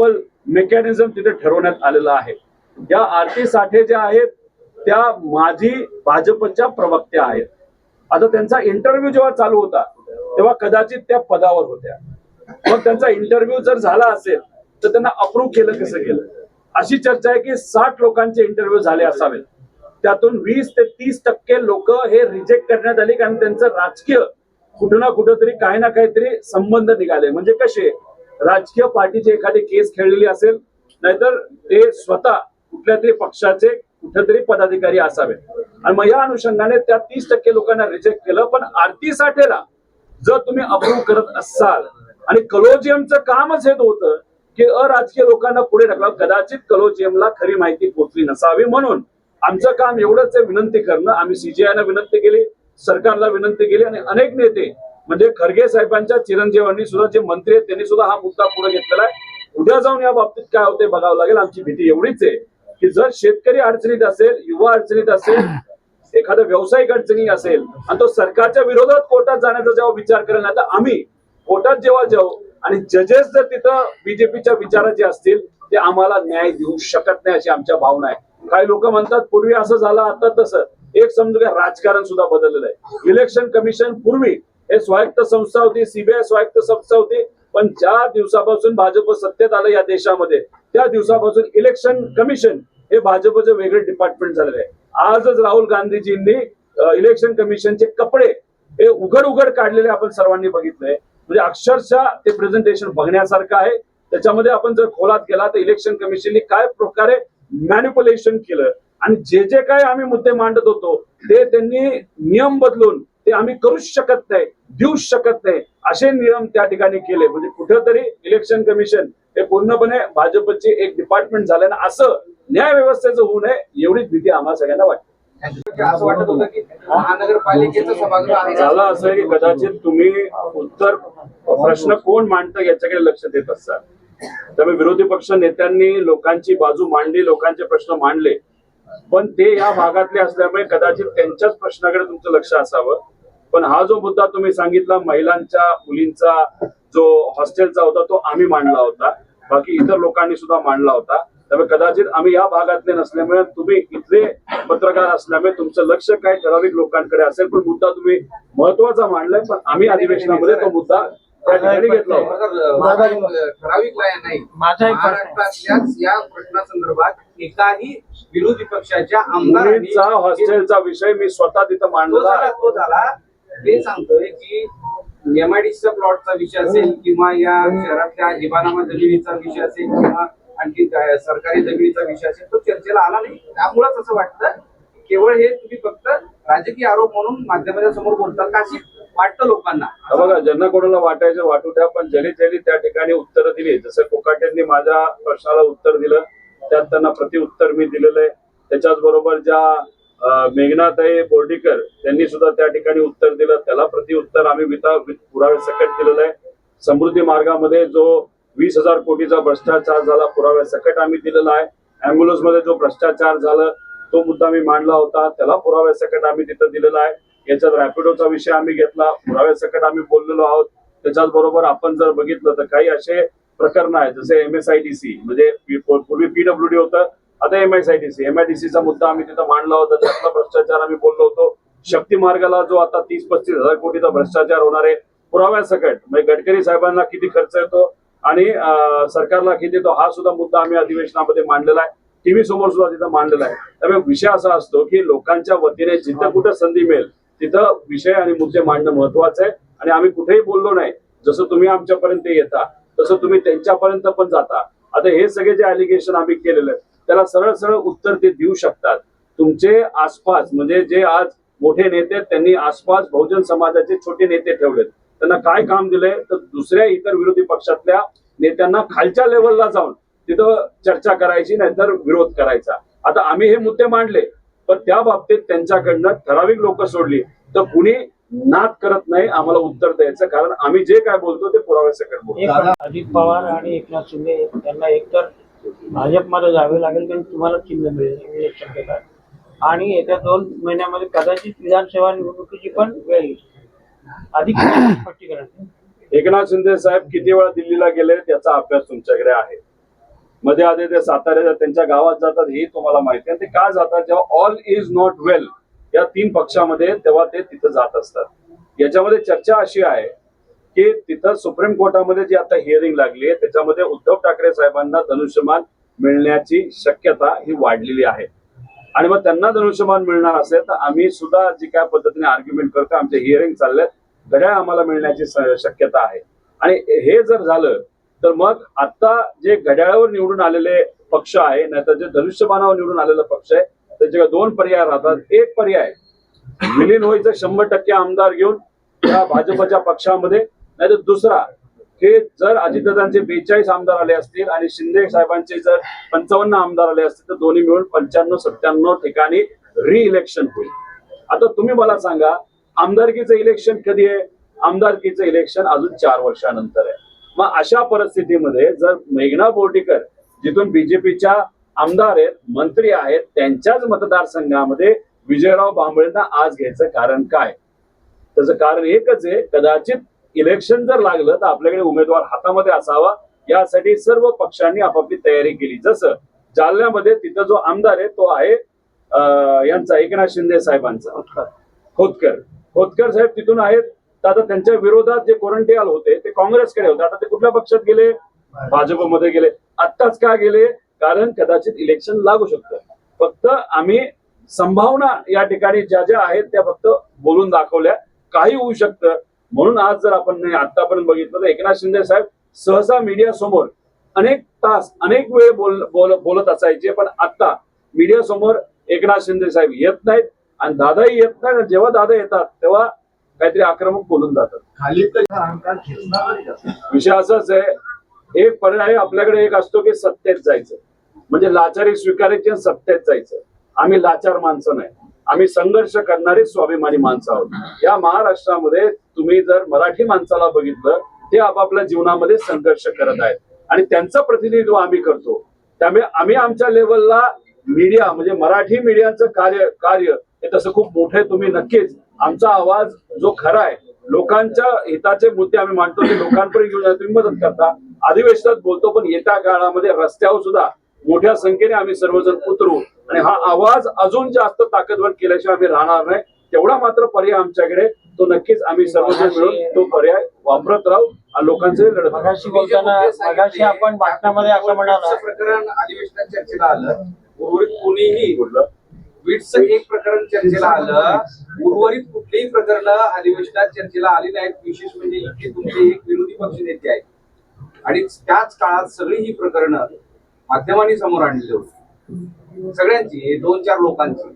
Simple mechanism तिथे ठरवण्यात आलेलं आहे. या आरती साठे ज्या आहेत त्या माजी भाजपच्या प्रवक्त्या आहेत. आता त्यांचा इंटरव्ह्यू जेव्हा चालू होता तेव्हा कदाचित त्या पदावर होत्या. मग त्यांचा इंटरव्ह्यू जर झाला असेल तर त्यांना अप्रूव्ह केलं कसं केलं अशी चर्चा आहे की साठ लोकांचे इंटरव्ह्यू झाले असावेत. त्यातून वीस ते तीस टक्के लोक हे रिजेक्ट करण्यात आली कारण त्यांचं राजकीय कुठं ना कुठं तरी काही ना काहीतरी संबंध निघाले. म्हणजे कसे? राजकीय पार्टीची एखादी केस खेळलेली असेल नाहीतर ते स्वतः कुठल्या तरी पक्षाचे कुठेतरी पदाधिकारी असावेत. आणि मग या अनुषंगाने त्या तीस टक्के लोकांना रिजेक्ट केलं पण आरती साठेला जर तुम्ही अप्रूव्ह करत असाल आणि कलोजियमचं कामच हे होतं की अराजकीय लोकांना पुढे ढकला कदाचित कलोजियमला खरी माहिती पोचली नसावी म्हणून आमचं काम एवढंच आहे विनंती करणं. आम्ही सीजीआयला विनंती केली सरकारला विनंती केली आणि अनेक नेते म्हणजे खरगे साहेबांच्या चिरंजीवांनी सुद्धा जे मंत्री आहेत त्यांनी सुद्धा हा मुद्दा पुढे घेतलेला आहे. उद्या जाऊन या बाबतीत काय होते बघावं लागेल. आमची भीती एवढीच आहे की जर शेतकरी अडचणीत असेल युवा अडचणीत असेल एखादा व्यावसायिक अडचणी असेल आणि तो सरकारच्या विरोधात कोर्टात जाण्याचा जेव्हा विचार करेल ना तर आम्ही कोर्टात जेव्हा जाऊ आणि जजेस जर तिथं बीजेपीच्या विचाराचे असतील ते आम्हाला न्याय देऊ शकत नाही अशी आमच्या भावना आहे. काही लोक म्हणतात पूर्वी असं झालं आता तसं. एक समजू घ्या राजकारण सुद्धा बदललेलं आहे. इलेक्शन कमिशन पूर्वी हे स्वायत्त संस्था होती सीबीआय स्वायत्त संस्था होती पण ज्या दिवसापासून भाजप सत्तेत आलं या देशामध्ये त्या दिवसापासून इलेक्शन कमिशन हे भाजपचं वेगळे डिपार्टमेंट झालेलं. आहे आजच राहुल गांधीजींनी इलेक्शन कमिशनचे कपडे हे उघड उघड काढलेले आपण सर्वांनी बघितलंय म्हणजे अक्षरशः ते प्रेझेंटेशन बघण्यासारखं आहे. त्याच्यामध्ये आपण जर खोलात गेला तर इलेक्शन कमिशनने काय प्रकारे मॅन्युप्युलेशन केलं आणि जे जे काय आम्ही मुद्दे मांडत होतो ते त्यांनी नियम बदलून ते आम्ही करूच शकत नाही देऊच शकत नाही. असे नियम त्या ठिकाणी केले. म्हणजे कुठेतरी इलेक्शन कमिशन हे पूर्णपणे भाजपचे एक डिपार्टमेंट झालं ना असं न्याय व्यवस्थेचं होऊ नये एवढीच भीती आम्हाला सगळ्यांना वाटते. असं वाटत होतं की महानगरपालिकेचं सभागृह आहे. झालं असं आहे की कदाचित तुम्ही उत्तर प्रश्न कोण मांडतं याच्याकडे लक्ष देत असाल. त्यामुळे विरोधी पक्ष नेत्यांनी लोकांची बाजू मांडली लोकांचे प्रश्न मांडले. पण ते या भागातले असल्यामुळे कदाचित त्यांच्याच प्रश्नाकडे तुमचं लक्ष असावं. पण हा जो मुद्दा तुम्ही सांगितला महिलांच्या मुलींचा जो हॉस्टेलचा होता तो आम्ही मांडला होता. बाकी इतर लोकांनी सुद्धा मांडला होता. त्यामुळे कदाचित आम्ही या भागातले नसल्यामुळे तुम्ही इथले पत्रकार असल्यामुळे तुमचं लक्ष काही ठराविक लोकांकडे असेल पण मुद्दा तुम्ही महत्त्वाचा मांडलाय. पण आम्ही अधिवेशनामध्ये तो मुद्दा त्या ठिकाणी घेतला ठराविक नाही. महाराष्ट्रातल्याच या प्रश्नासंदर्भात एकाही विरोधी पक्षाच्या आमदारांनी मुलींचा हॉस्टेलचा विषय मी स्वतः तिथं मांडला. तो झाला. ते सांगतोय की एमआयडीसीचा प्लॉटचा विषय असेल किंवा या शहरातल्या जिबानामा जमिनीचा विषय असेल किंवा आणखी सरकारी जमिनीचा विषय असेल तो चर्चेला आला नाही. त्यामुळेच असं वाटतं केवळ हे तुम्ही फक्त राजकीय आरोप म्हणून माध्यमाच्या समोर बोलतात का अशी वाटतं लोकांना. बघा ज्यांना कोणाला वाटायचं वाटू द्या पण ज्यांनी त्यांनी त्या ठिकाणी उत्तर दिली जसं कोकाट्यांनी माझ्या प्रश्नाला उत्तर दिलं त्यात त्यांना प्रतिउत्तर मी दिलेलं आहे. त्याच्याच बरोबर ज्या मेघनाताई बोर्डीकर त्यांनी सुद्धा त्या ठिकाणी उत्तर दिलं. त्याला प्रतिउत्तर आम्ही विता पुरावे सकट दिलेलं आहे. समृद्धी मार्गामध्ये जो वीस हजार कोटीचा भ्रष्टाचार झाला पुराव्या सकट आम्ही दिलेला आहे. अँब्युलन्समध्ये जो भ्रष्टाचार झाला तो मुद्दा मी मांडला होता. त्याला पुराव्या सकट आम्ही तिथं दिलेला आहे. याच्यात रॅपिडोचा विषय आम्ही घेतला. पुराव्या सकट आम्ही बोललेलो आहोत. त्याच्याच बरोबर आपण जर बघितलं तर काही असे प्रकरण आहेत जसे M S I D C म्हणजे पी- पूर्वी पीडब्ल्यूडी होतं. आता M S I D C M I D सीचा मुद्दा आम्ही तिथं मांडला होता. त्यातला भ्रष्टाचार आम्ही बोललो होतो. शक्ती मार्गाला जो आता तीस पस्तीस हजार कोटीचा भ्रष्टाचार होणार आहे पुराव्या सकट. म्हणजे गडकरी साहेबांना किती खर्च येतो आणि सरकारला किती येतो हा सुद्धा मुद्दा आम्ही अधिवेशनामध्ये मांडलेला आहे. टीव्ही समोर सुद्धा तिथं मांडलेला आहे. त्यामुळे विषय असा असतो की लोकांच्या वतीने जिथं कुठं संधी मिळेल तिथं विषय आणि मुद्दे मांडणं महत्वाचं आहे. आणि आम्ही कुठेही बोललो नाही. जसं तुम्ही आमच्यापर्यंत येता तसं तुम्ही त्यांच्यापर्यंत पण जाता. आता हे सगळे जे अलिगेशन आम्ही केलेलं आहे त्याला सरळ सरळ उत्तर ते देऊ शकतात. तुमचे आसपास म्हणजे जे आज मोठे नेते त्यांनी आसपास बहुजन समाजाचे छोटे नेते ठेवलेत. त्यांना काय काम दिलंय? तर दुसऱ्या इतर विरोधी पक्षातल्या नेत्यांना खालच्या लेवलला जाऊन तिथं चर्चा करायची नाहीतर विरोध करायचा. आता आम्ही हे मुद्दे मांडले पण त्या बाबतीत त्यांच्याकडनं ठराविक लोक सोडली. तर कुणी नाद करत नाही आम्हाला उत्तर द्यायचं कारण आम्ही जे काय बोलतो ते पुराव्यासकट बोलतो. अजित पवार आणि एकनाथ शिंदे यांना एकतर भाजपमध्ये जावे लागेल कारण तुम्हाला चिन्ह मिळेल? इलेक्शन आणि येत्या दोन महिन्यामध्ये कदाचित विधानसभा निवडणुकीची पण वेळ येईल. अधिक स्पष्टीकरण. एकनाथ शिंदे साहेब किती वेळा दिल्लीला गेले त्याचा अभ्यास तुमच्याकडे आहे. मध्ये आधी ते साताऱ्याच्या त्यांच्या गावात जातात हे तुम्हाला माहिती आहे. ते का जातात? जेव्हा ऑल इज नॉट वेल या तीन पक्षामध्ये तेव्हा ते तिथं जात असतात. याच्यामध्ये चर्चा अशी आहे की तिथं सुप्रीम कोर्टामध्ये जी आता हिअरिंग लागली आहे त्याच्यामध्ये उद्धव ठाकरे साहेबांना धनुष्यमान मिळण्याची शक्यता ही वाढलेली आहे. आणि मग त्यांना धनुष्यमान मिळणार असेल तर आम्ही सुद्धा जी काय पद्धतीने आर्ग्युमेंट करतो आमचे हिअरिंग चाललेत घड्याळ आम्हाला मिळण्याची शक्यता आहे. आणि हे जर झालं तर मग आता जे घड्याळावर निवडून आलेले पक्ष आहे नाहीतर जे धनुष्यबाणावर निवडून आलेला पक्ष आहे त्याचे दोन पर्याय राहतात एक पर्याय विलीन होईचं शंभर टक्के आमदार घेऊन त्या भाजपच्या पक्षामध्ये नाही तर दुसरा हे जर अजितदादांचे बेचाळीस आमदार आले असतील आणि शिंदे साहेबांचे जर पंचावन्न आमदार आले असतील तर दोन्ही मिळून पंच्याण्णव सत्त्याण्णव ठिकाणी रिइलेक्शन होईल. आता तुम्ही मला सांगा आमदारकीचं इलेक्शन कधी आहे? आमदारकीचं इलेक्शन अजून चार वर्षानंतर आहे. मग अशा परिस्थितीमध्ये जर मेघना बोर्डीकर जिथून बीजेपीच्या आमदार आहेत मंत्री आहेत त्यांच्याच मतदारसंघामध्ये विजयराव भांबळेंना आज घ्यायचं कारण काय? त्याचं कारण एकच आहे कदाचित इलेक्शन जर लागलं तर आपल्याकडे उमेदवार हातामध्ये असावा. यासाठी सर्व पक्षांनी आपापली तयारी केली. जसं जालन्यामध्ये तिथं जो आमदार आहे तो आहे यांचा एकनाथ शिंदे साहेबांचा. खोतकर. खोतकर साहेब तिथून आहेत. तर आता त्यांच्या विरोधात जे कोरंटियाल होते ते काँग्रेसकडे होते. आता ते कुठल्या पक्षात गेले? भाजपमध्ये गेले. आत्ताच का गेले? कारण कदाचित इलेक्शन लागू शकतं. फक्त आम्ही संभावना या ठिकाणी ज्या ज्या आहेत त्या फक्त बोलून दाखवल्या. काही होऊ शकतं. म्हणून आज जर आपण नाही आतापर्यंत बघितलं तर एकनाथ शिंदे साहेब सहसा मीडिया समोर अनेक तास अनेक वेळ बोल बोल- बोलत असायचे पण आता मीडिया समोर एकनाथ शिंदे साहेब येत नाहीत आणि दादाही येत आणि जेव्हा दादा येतात तेव्हा काहीतरी आक्रमक बोलून जातात. खाली नाही? विषय असाच आहे एक पर्याय आपल्याकडे एक असतो की सत्तेत जायचं. म्हणजे लाचारी स्वीकारायची सत्तेत जायचं. आम्ही लाचार माणसं नाही. आम्ही संघर्ष करणारे स्वाभिमानी माणसं आहोत. या महाराष्ट्रामध्ये तुम्ही जर मराठी माणसाला बघितलं ते आपापल्या जीवनामध्ये संघर्ष करत आहेत. आणि त्यांचं प्रतिनिधित्व आम्ही करतो. त्यामुळे आम्ही आमच्या लेवलला मीडिया म्हणजे मराठी मीडियाचं कार्य कार्य हे तसं खूप मोठं आहे तुम्ही नक्कीच आमचा आवाज जो खरा आहे लोकांच्या हिताचे मुद्दे आम्ही मांडतो ते लोकांपर्यंत घेऊन तुम्ही मदत करता. अधिवेशनात बोलतो पण येत्या काळामध्ये रस्त्यावर सुद्धा मोठ्या संख्येने आम्ही सर्वजण उतरू आणि हा आवाज अजून जास्त ताकदवर केल्याशिवाय आम्ही राहणार नाही. तेवढा मात्र पर्याय आमच्याकडे. तो नक्कीच आम्ही सर्वजण मिळून तो पर्याय वापरत राहू आणि लोकांचे लढत. मगाशी बोलताना मगाशी आपण भाषणामध्ये असं म्हणाला. प्रकरण अधिवेशनात चर्चेला आलं. उर्वरित कोणीही बीडचं एक प्रकरण चर्चेला आलं. उर्वरित कुठलीही प्रकरण अधिवेशनात चर्चेला आली नाहीत. विशेष म्हणजे इथे तुमचे एक विरोधी पक्ष नेते आहेत. आणि त्याच काळात सगळी ही प्रकरणं माध्यमांनी समोर आणले होते. सगळ्यांची हे दोन चार लोकांची.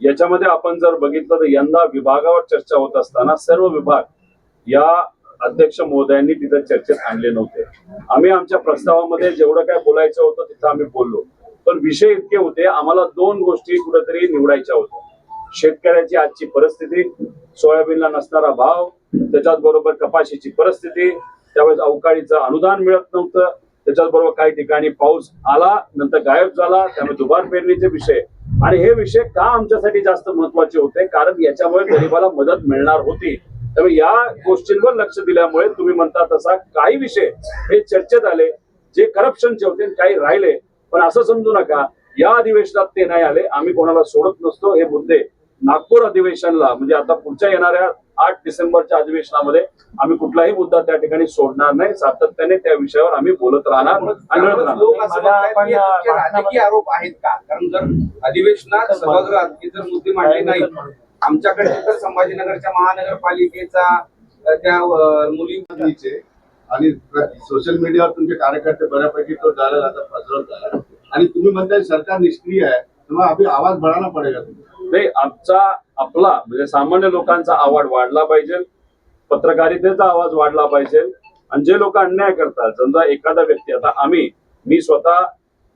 याच्यामध्ये आपण जर बघितलं तर यंदा विभागावर चर्चा होत असताना सर्व विभाग या अध्यक्ष महोदयांनी तिथं चर्चेत आणले नव्हते. आम्ही आमच्या प्रस्तावामध्ये जेवढं काय बोलायचं होतं तिथं आम्ही बोललो. पण विषय इतके होते आम्हाला दोन गोष्टी कुठेतरी निवडायच्या होत्या. शेतकऱ्याची आजची परिस्थिती सोयाबीनला नसणारा भाव त्याच्याच बरोबर कपाशीची परिस्थिती त्यावेळेस अवकाळीचं अनुदान मिळत नव्हतं. त्याच्याचबरोबर काही ठिकाणी पाऊस आला नंतर गायब झाला त्यामुळे दुबार पेरणीचे विषय. आणि हे विषय का आमच्यासाठी जास्त महत्त्वाचे होते? कारण याच्यामुळे गरिबाला मदत मिळणार होती. त्यामुळे या गोष्टींवर लक्ष दिल्यामुळे तुम्ही म्हणता तसा काही विषय हे चर्चेत आले जे करप्शनचे होते काही राहिले. पण असं समजू नका या अधिवेशनात ते नाही आले आम्ही कोणाला सोडत नसतो हे मुद्दे नागपूर अधिवेशनला म्हणजे आता पुढच्या येणाऱ्या आठ डिसेंबरच्या अधिवेशनामध्ये आम्ही कुठलाही मुद्दा त्या ठिकाणी सोडणार नाही. सातत्याने त्या विषयावर आम्ही बोलत राहणार राजकीय आरोप आहेत का? कारण जर अधिवेशनात सभागृहात हे जर मुद्दे मांडले नाही आमच्याकडे तर संभाजीनगरच्या महानगरपालिकेचा त्या अ, मुली नीचे आणि सोशल मीडियावर तुमचे कार्यकर्ते बऱ्यापैकी तो झाला आता पसरत झाला आणि तुम्ही म्हणताय सरकार निष्क्रिय आहे तेव्हा अभि आवाज बढ़ाना पडेगा तुम्ही? नाही आमचा आपला म्हणजे सामान्य लोकांचा आवाज वाढला पाहिजे. पत्रकारितेचा आवाज वाढला पाहिजे. आणि जे लोक अन्याय करतात समजा एखादा व्यक्ती आता आम्ही मी स्वतः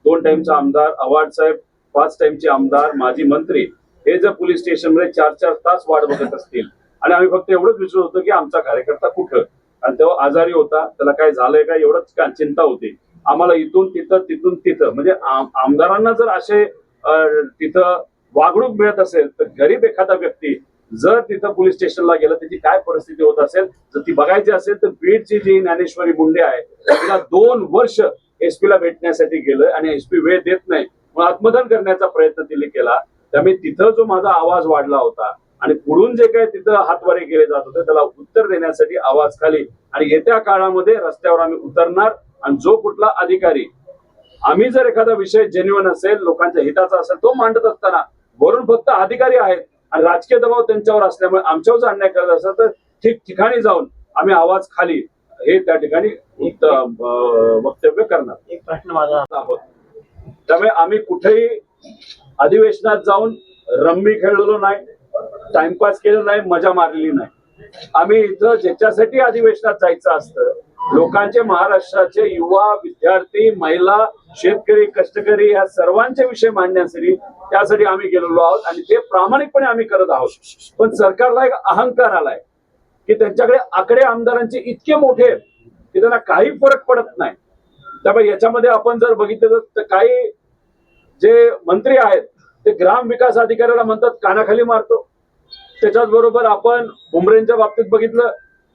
दोन टाइमचा आमदार आव्हाड साहेब पाच टाइमचे आमदार माजी मंत्री हे जर पोलीस स्टेशनमध्ये चार चार तास वाट बघत असतील आणि आम्ही फक्त एवढंच विचारत होतो की आमचा कार्यकर्ता कुठं? आणि तेव्हा आजारी होता त्याला काय झालंय का एवढंच का चिंता होती? आम्हाला इथून तिथं तिथून तिथं म्हणजे आम- आमदारांना जर असे तिथं वागणूक मिळत असेल तर गरीब एखादा व्यक्ती जर तिथं पोलीस स्टेशनला गेलं त्याची काय परिस्थिती होत असेल? जर ती बघायची असेल तर बीडची जी ज्ञानेश्वरी मुंडे आहे तिला दोन वर्ष एसपी ला भेटण्यासाठी गेलं आणि एसपी वेळ देत नाही. मग आत्मदान करण्याचा प्रयत्न तिने केला. त्यामुळे तिथं जो माझा आवाज वाढला होता आणि पुढून जे काही तिथं हातवारे केले जात होते त्याला उत्तर देण्यासाठी आवाज खाली. आणि येत्या काळामध्ये रस्त्यावर आम्ही उतरणार आणि जो कुठला अधिकारी आम्ही जर एखादा विषय जेन्युअन असेल लोकांच्या हिताचा असेल तो मांडत असताना वरून फक्त अधिकारी आहेत आणि राजकीय दबाव त्यांच्यावर असल्यामुळे आमच्यावर जर अन्याय करत असेल तर ठीक ठिकाणी जाऊन आम्ही आवाज खाली हे त्या ठिकाणी वक्तव्य करणार. एक प्रश्न माझा. आहोत. त्यामुळे आम्ही कुठेही अधिवेशनात जाऊन रम्मी खेळलेलो नाही टाइमपास केलं नाही मजा मारलेली नाही. आम्ही इथं ज्याच्यासाठी अधिवेशनात जायचं असतं लोकांचे महाराष्ट्राचे युवा विद्यार्थी महिला शेतकरी कष्टकरी या सर्वांचे विषय मांडण्यासाठी त्यासाठी आम्ही गेलेलो आहोत आणि ते प्रामाणिकपणे आम्ही करत आहोत. पण सरकारला एक अहंकार आलाय की त्यांच्याकडे आकडे आमदारांचे इतके मोठे आहेत की त्यांना काही फरक पडत नाही. त्यामुळे याच्यामध्ये आपण जर बघितलं तर काही जे मंत्री आहेत ते ग्राम विकास अधिकाऱ्याला म्हणतात कानाखाली मारतो. त्याच्याच बरोबर आपण बुमरेंच्या बाबतीत बघितलं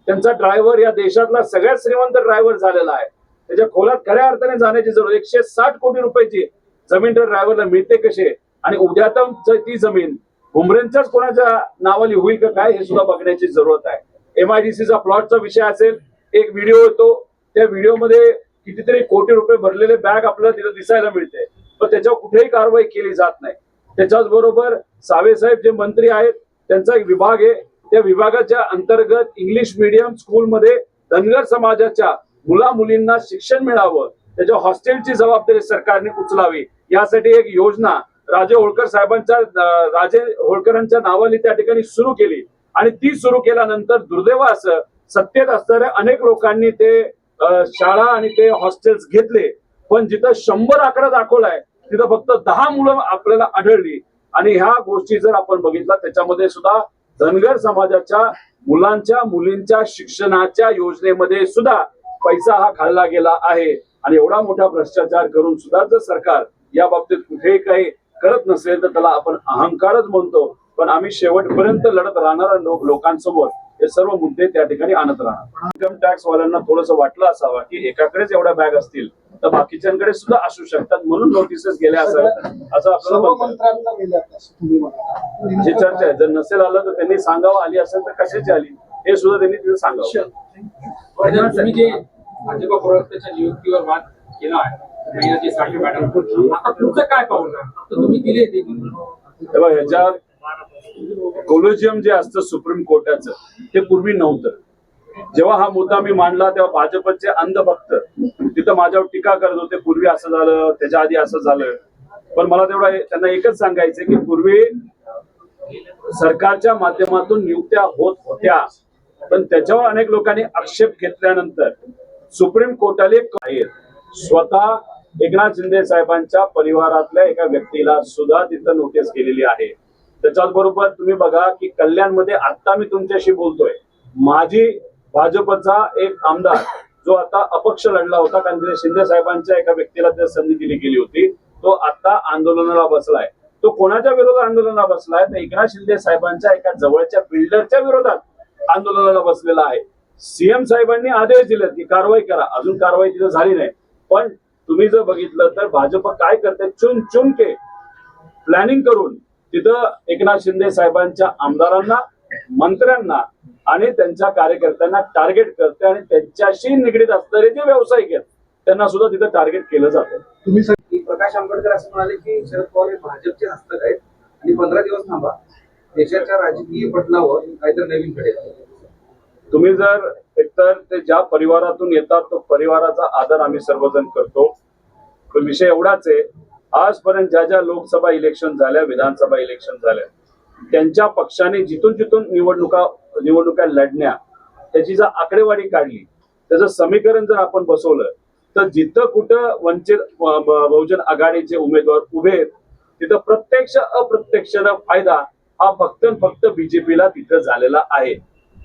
त्यांचा ड्रायव्हर या देशातला सगळ्यात श्रीमंत ड्रायव्हर झालेला आहे. त्याच्या खोलात खऱ्या अर्थाने जाण्याची जरूर एकशे साठ कोटी रुपयाची जमीन तर ड्रायव्हरला मिळते कसे? आणि उद्या तर ती जमीन भुमरेंच्याच कोणाच्या नावाली होईल का काय हे सुद्धा बघण्याची जरूरत आहे. एमआयडीसीचा प्लॉटचा विषय असेल. एक व्हिडिओ येतो. त्या व्हिडिओमध्ये कितीतरी कोटी रुपये भरलेले बॅग आपल्याला तिथं दिसायला मिळते. पण त्याच्यावर कुठेही कारवाई केली जात नाही. त्याच्याच बरोबर सावेसाहेब जे मंत्री आहेत त्यांचा एक विभाग आहे. त्या विभागाच्या अंतर्गत इंग्लिश मीडियम स्कूलमध्ये धनगर समाजाच्या मुला मुलींना शिक्षण मिळावं त्याच्या हॉस्टेलची जबाबदारी सरकारने उचलावी यासाठी एक योजना राजे होळकर साहेबांच्या राजे होळकरांच्या नावाने त्या ठिकाणी सुरू केली. आणि ती सुरू केल्यानंतर दुर्दैव असं सत्तेत असणाऱ्या अनेक लोकांनी ते शाळा आणि ते हॉस्टेल्स घेतले. पण जिथं शंभर आकडा दाखवलाय तिथं फक्त दहा मुलं आपल्याला आढळली. आणि ह्या गोष्टी जर आपण बघितला त्याच्यामध्ये सुद्धा धनगर समाजाच्या मुलांच्या मुलींच्या शिक्षणाच्या योजनेमध्ये सुद्धा पैसा हा खाल्ला गेला आहे. आणि एवढा मोठा भ्रष्टाचार करून सुद्धा जर सरकार या बाबतीत कुठेही काही करत नसेल तर त्याला आपण अहंकारच म्हणतो. पण आम्ही शेवटपर्यंत लढत राहणार लोक लोकांसमोर हे सर्व मुद्दे त्या ठिकाणी आणत राहणार. इन्कम टॅक्स वाल्यांना थोडंसं वाटलं असावं की एकाकडेच एवढ्या बॅग असतील तर बाकीच्यांकडे सुद्धा असू शकतात म्हणून नोटिसेस गेल्या असाव्यात असं आपल्याला जी चर्चा आहे जर नसेल आलं तर त्यांनी सांगावं आली असेल तर कशाची आली हे सुद्धा त्यांनी तिथे सांगावं. तुम्ही जे भाजपा प्रवक्त्याच्या नियुक्तीवर वाद केला आहे आता पुढचं काय आता तुम्ही दिले ह्याच्यात कोलोजियम जे असतं सुप्रीम कोर्टाचं ते पूर्वी नव्हतं. जेव्हा हा मुद्दा मी मांडला तेव्हा भाजपचे अंधभक्त तिथं माझ्यावर टीका करत होते पूर्वी असं झालं त्याच्या आधी असं झालं. पण मला तेवढा त्यांना एकच सांगायचं की पूर्वी सरकारच्या माध्यमातून नियुक्त्या होत होत्या. पण त्याच्यावर अनेक लोकांनी आक्षेप घेतल्यानंतर सुप्रीम कोर्टाने स्वतः एकनाथ शिंदे साहेबांच्या परिवारातल्या एका व्यक्तीला सुद्धा तिथं नोटीस केलेली आहे. त्याच्याच बरोबर तुम्ही बघा की कल्याणमध्ये आता मी तुमच्याशी बोलतोय. माझी भाजपचा एक आमदार जो आता अपक्ष लढला होता कारण तिथे शिंदे साहेबांच्या एका व्यक्तीला त्या संधी दिली गेली होती तो आता आंदोलनाला बसलाय. तो कोणाच्या विरोधात आंदोलनाला बसलाय? तर एकनाथ शिंदे साहेबांच्या एका जवळच्या बिल्डरच्या विरोधात आंदोलनाला बसलेला आहे. सीएम साहेबांनी आदेश दिले की कारवाई करा. अजून कारवाई तिथं झाली नाही. पण तुम्ही जर बघितलं तर भाजप काय करते चुन चुनके प्लॅनिंग करून तिथं एकनाथ शिंदे साहेबांच्या आमदारांना मंत्र्यांना आणि त्यांच्या कार्यकर्त्यांना टार्गेट करते आणि त्यांच्याशी निगडीत असणारे जे व्यावसायिक आहेत त्यांना सुद्धा तिथं टार्गेट केलं जातं. तुम्ही प्रकाश आंबेडकर असं म्हणाले की शरद पवार हे भाजपचे हस्तक आहेत आणि पंधरा दिवस थांबा. देशाच्या राजकीय पटलावर काहीतरी नवीन घडेल. तुम्ही जर एकतर ते ज्या परिवारातून येतात तो परिवाराचा आदर आम्ही सर्वजण करतो. पण विषय एवढाच आहे आजपर्यंत ज्या ज्या लोकसभा इलेक्शन झाल्या विधानसभा इलेक्शन झाल्या त्यांच्या पक्षाने जिथून जिथून निवडणुका निवडणुका लढण्या त्याची जर आकडेवारी काढली त्याचं समीकरण जर आपण बसवलं तर जिथं कुठं वंचित बहुजन आघाडीचे उमेदवार उभे आहेत तिथं प्रत्यक्ष अप्रत्यक्ष फायदा हा फक्त फक्त बीजेपीला तिथं झालेला आहे.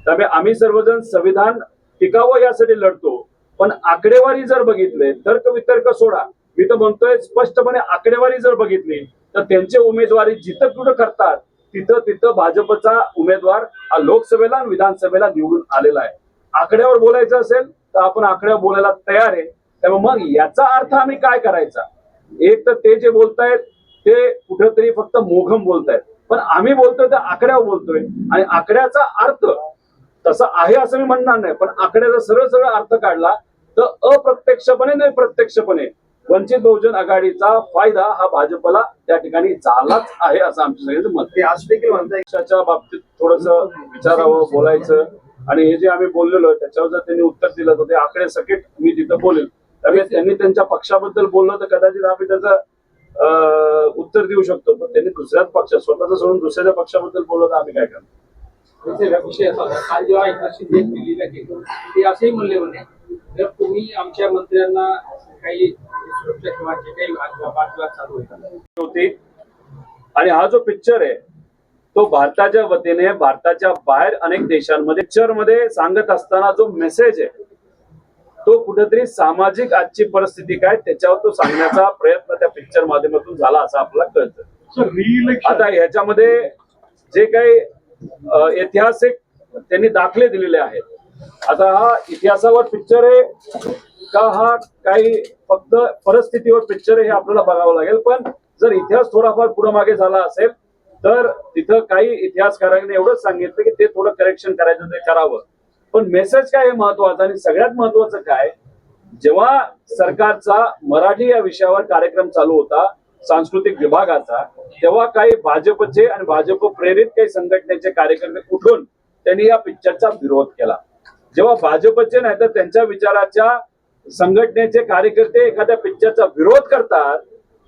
त्यामुळे आम्ही सर्वजण संविधान टिकावं यासाठी लढतो पण आकडेवारी जर बघितले तर्क वितर्क सोडा मी तर म्हणतोय स्पष्टपणे आकडेवारी जर बघितली तर त्यांचे उमेदवारी जिथं कुठं करतात तिथं तिथं भाजपचा उमेदवार हा लोकसभेला आणि विधानसभेला निवडून आलेला आहे. आकड्यावर बोलायचं असेल तर आपण आकड्यावर बोलायला तयार आहे. त्यामुळे मग याचा अर्थ आम्ही काय करायचा? एक तर ते जे बोलतायत ते कुठेतरी फक्त मोघम बोलतायत. पण आम्ही बोलतोय तर आकड्यावर बोलतोय. आणि आकड्याचा अर्थ तसा आहे असं मी म्हणणार नाही पण आकड्याचा सरळ सरळ अर्थ काढला तर अप्रत्यक्षपणे नाही प्रत्यक्षपणे वंचित बहुजन आघाडीचा फायदा हा भाजपला त्या ठिकाणी झालाच आहे असं आमच्या सगळ्यांचं मत आहे. ते आज देखील म्हणताय. पक्षाच्या बाबतीत थोडस विचारावं बोलायचं. आणि हे जे आम्ही बोललेलो त्याच्यावर जर त्यांनी उत्तर दिलं तर ते आकडे सकिट मी तिथं बोलेल. त्यामुळे त्यांनी त्यांच्या पक्षाबद्दल बोललं तर कदाचित आम्ही त्याचं अं, उत्तर देऊ शकतो. पण त्यांनी दुसऱ्याच पक्ष स्वतःच सोडून दुसऱ्या पक्षाबद्दल बोललं तर आम्ही काय करणार? काल जेव्हा एकनाथ शिंदे दिल्लीला गेलो ते असंही म्हणले होते. जर तुम्ही आमच्या मंत्र्यांना काही सुरक्षा किंवा जे काही वाद- वादविवाद चालू होता होती. आणि हा जो पिक्चर आहे तो भारताच्या वतीने भारताच्या बाहेर अनेक देशांमध्ये पिक्चरमध्ये सांगत असताना जो मेसेज आहे तो कुठेतरी सामाजिक आजची परिस्थिती काय त्याच्यावर तो सांगण्याचा प्रयत्न त्या पिक्चर माध्यमातून झाला असं आपल्याला कळतं. आता ह्याच्यामध्ये जे काही ऐतिहासिक त्यांनी दाखले दिलेले आहेत. आता हा इतिहासावर पिक्चर आहे का हा काही फक्त परिस्थितीवर पिक्चर आहे हे आपल्याला बघावं लागेल. पण जर इतिहास थोडाफार पुढे मागे झाला असेल तर तिथं काही इतिहासकारांनी एवढंच सांगितलं की ते थोडं करेक्शन करायचं ते करावं. पण मेसेज काय हे आणि सगळ्यात महत्वाचं काय जेव्हा सरकारचा मराठी या विषयावर कार्यक्रम चालू होता सांस्कृतिक विभागाचा तेव्हा काही भाजपचे आणि भाजप प्रेरित काही संघटनेचे कार्यकर्ते उठून त्यांनी या पिक्चरचा विरोध केला. जेव्हा भाजपचे नाही तर त्यांच्या विचाराच्या संघटनेचे कार्यकर्ते एखाद्या पिक्चरचा विरोध करतात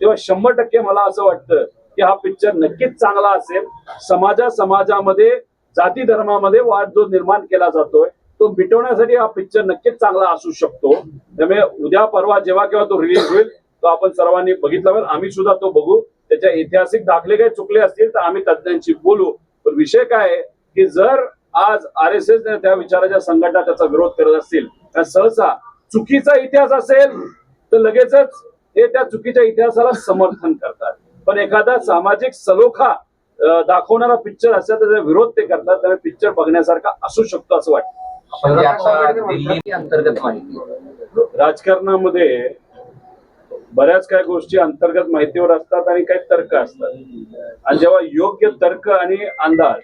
तेव्हा शंभर टक्के मला असं वाटतं की हा पिक्चर नक्कीच चांगला असेल. समाजा समाजामध्ये जाती धर्मामध्ये वाद जो निर्माण केला जातोय तो मिटवण्यासाठी हा पिक्चर नक्कीच चांगला असू शकतो. त्यामुळे उद्या परवा जेव्हा केव्हा तो रिलीज होईल तो आपण सर्वांनी बघितला पाहिजे आम्ही सुद्धा तो बघू. त्याच्या ऐतिहासिक दाखले काही चुकले असतील तर आम्ही तज्ज्ञांशी बोलू. पण विषय काय की जर आज आर एस एस त्या विचाराच्या संघटना त्याचा विरोध करत असतील तर सहसा चुकीचा इतिहास असेल तर लगेचच हे त्या चुकीच्या इतिहासाला समर्थन करतात. पण एखादा सामाजिक सलोखा दाखवणारा पिक्चर असेल तर त्याचा विरोध ते करतात त्यामुळे पिक्चर बघण्यासारखा असू शकतो असं वाटतं. अंतर्गत माहिती. राजकारणामध्ये बऱ्याच काही गोष्टी अंतर्गत माहितीवर असतात आणि काही तर्क असतात. आणि जेव्हा योग्य तर्क आणि अंदाज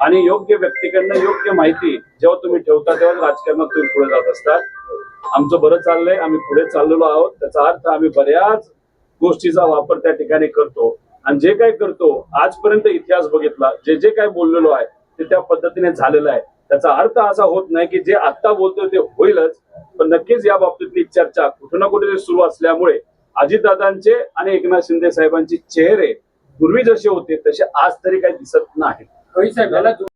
आणि योग्य व्यक्तीकडनं योग्य माहिती जेव्हा तुम्ही ठेवता तेव्हा राजकारणात तुम्ही पुढे जात असतात. आमचं बरं चाललंय आम्ही पुढे चाललेलो आहोत. त्याचा अर्थ आम्ही बऱ्याच गोष्टीचा वापर त्या ठिकाणी करतो. आणि जे काही करतो आजपर्यंत इतिहास बघितला जे जे काही बोललेलो आहे ते त्या पद्धतीने झालेलं आहे. त्याचा अर्थ असा होत नाही की जे आत्ता बोलतोय ते होईलच. पण नक्कीच या बाबतीतली चर्चा कुठे ना कुठे सुरू असल्यामुळे अजितदादांचे आणि एकनाथ शिंदे साहेबांचे चेहरे पूर्वी जसे होते तसे आज तरी काही दिसत नाही રોહિત સાહેબ